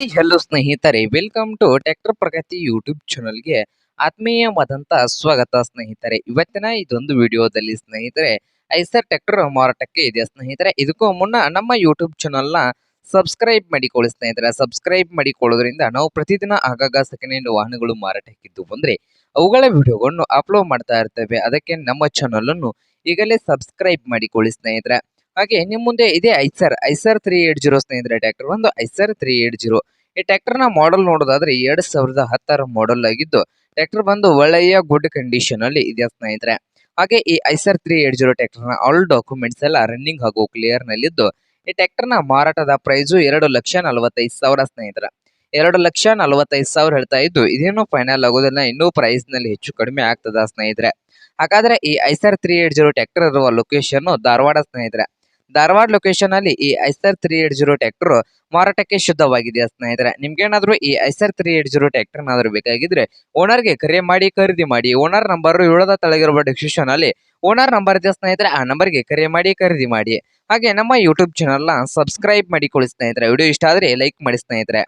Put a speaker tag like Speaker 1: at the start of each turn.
Speaker 1: Hello ಸ್ನೇಹಿತರೆ, welcome to tractor Pragati YouTube ಚಾನಲ್ಗೆ ಆತ್ಮೀಯವಾದಂತಹ ಸ್ವಾಗತ ಸ್ನೇಹಿತರೆ. ಇವತ್ತಿನ ಇದೊಂದು ವಿಡಿಯೋದಲ್ಲಿ ಸ್ನೇಹಿತರೆ, ಐಸರ್ ಟ್ರ್ಯಾಕ್ಟರ್ ಮಾರಾಟಕ್ಕೆ ಇದೆ ಸ್ನೇಹಿತರೆ? ಇದಕ್ಕೂ ಮುನ್ನ ನಮ್ಮ ಯೂಟ್ಯೂಬ್ ಚಾನಲ್ನ ಸಬ್ಸ್ಕ್ರೈಬ್ ಮಾಡಿಕೊಳ್ಳಿ ಸ್ನೇಹಿತರೆ. ಸಬ್ಸ್ಕ್ರೈಬ್ ಮಾಡಿಕೊಳ್ಳೋದ್ರಿಂದ ನಾವು ಪ್ರತಿದಿನ ಆಗಾಗ ಸೆಕೆಂಡ್ ಹ್ಯಾಂಡ್ ವಾಹನಗಳು ಮಾರಾಟಕ್ಕಿದ್ದು ಬಂದ್ರೆ, ಅವುಗಳ ವಿಡಿಯೋಗಳನ್ನು ಅಪ್ಲೋಡ್ ಮಾಡ್ತಾ ಇರ್ತೇವೆ. ಅದಕ್ಕೆ ನಮ್ಮ ಚಾನಲನ್ನು ಈಗಲೇ ಸಬ್ಸ್ಕ್ರೈಬ್ ಮಾಡಿಕೊಳ್ಳಿ ಸ್ನೇಹಿತರೆ. ಹಾಗೆ ನಿಮ್ಮ ಮುಂದೆ ಇದೆ Eicher Eicher three eight zero ಸ್ನೇಹಿತರೆ ಟ್ರ್ಯಾಕ್ಟರ್ ಒಂದು, ಐಸರ್ ತ್ರೀ ಏಟ್ ಜೀರೋ ಈ ಟ್ರ್ಯಾಕ್ಟರ್ನ ಮಾಡೆಲ್ ನೋಡೋದಾದ್ರೆ ಎರಡ್ ಸಾವಿರದ ಹತ್ತರ ಮಾಡೆಲ್ ಆಗಿದ್ದು ಟ್ರ್ಯಾಕ್ಟರ್ ಬಂದು ಒಳ್ಳೆಯ ಗುಡ್ ಕಂಡೀಷನ್ ಅಲ್ಲಿ ಇದೆ ಸ್ನೇಹಿತರೆ. ಹಾಗೆ ಈ ಐಸರ್ ತ್ರೀ ಏಟ್ ಜೀರೋ ಟ್ರ್ಯಾಕ್ಟರ್ನ ಆಲ್ ಡಾಕ್ಯುಮೆಂಟ್ಸ್ ಎಲ್ಲ ರನ್ನಿಂಗ್ ಹಾಗೂ ಕ್ಲಿಯರ್ ನಲ್ಲಿದ್ದು, ಈ ನ ಮಾರಾಟದ ಪ್ರೈಸು ಎರಡು ಲಕ್ಷ ನಲವತ್ತೈದು ಸಾವಿರ ಸ್ನೇಹಿತರೆ. ಎರಡು ಲಕ್ಷ ನಲವತ್ತೈದು ಸಾವಿರ ಹೇಳ್ತಾ ಇದ್ದು, ಇದೇನು ಫೈನಲ್ ಆಗೋದಿಲ್ಲ, ಇನ್ನೂ ಪ್ರೈಸ್ನಲ್ಲಿ ಹೆಚ್ಚು ಕಡಿಮೆ ಆಗ್ತದ ಸ್ನೇಹಿತರೆ. ಹಾಗಾದ್ರೆ ಈ Eicher three eight zero tractor ಇರುವ ಲೊಕೇಶನ್ ಧಾರವಾಡ ಸ್ನೇಹಿತರೆ. ಧಾರವಾಡ ಲೊಕೇಶನ್ ಅಲ್ಲಿ ಈ Eicher three eight zero tractor ಮಾರಾಟಕ್ಕೆ ಶುದ್ಧವಾಗಿದೆ ಸ್ನೇಹಿತರೆ. ನಿಮ್ಗೇನಾದ್ರೂ ಈ Eicher three eight zero tractor ಏನಾದ್ರು ಬೇಕಾಗಿದ್ರೆ ಓನರ್ಗೆ ಕರೆ ಮಾಡಿ, ಖರೀದಿ ಮಾಡಿ ಓನರ್ ನಂಬರ್ ಇಳದ ತಳಗಿರುವ ಡಿಸ್ಕ್ರಿಪ್ಷನ್ ಅಲ್ಲಿ ಓನರ್ ನಂಬರ್ ಇದೆ ಸ್ನೇಹಿತರೆ, ಆ ನಂಬರ್ಗೆ ಕರೆ ಮಾಡಿ, ಖರೀದಿ ಮಾಡಿ. ಹಾಗೆ ನಮ್ಮ ಯೂಟ್ಯೂಬ್ ಚಾನಲ್ನ ಸಬ್ಸ್ಕ್ರೈಬ್ ಮಾಡಿಕೊಳ್ಳಿ ಸ್ನೇಹಿತರೆ. ವಿಡಿಯೋ ಇಷ್ಟ ಆದ್ರೆ ಲೈಕ್ ಮಾಡಿ ಸ್ನೇಹಿತರೆ.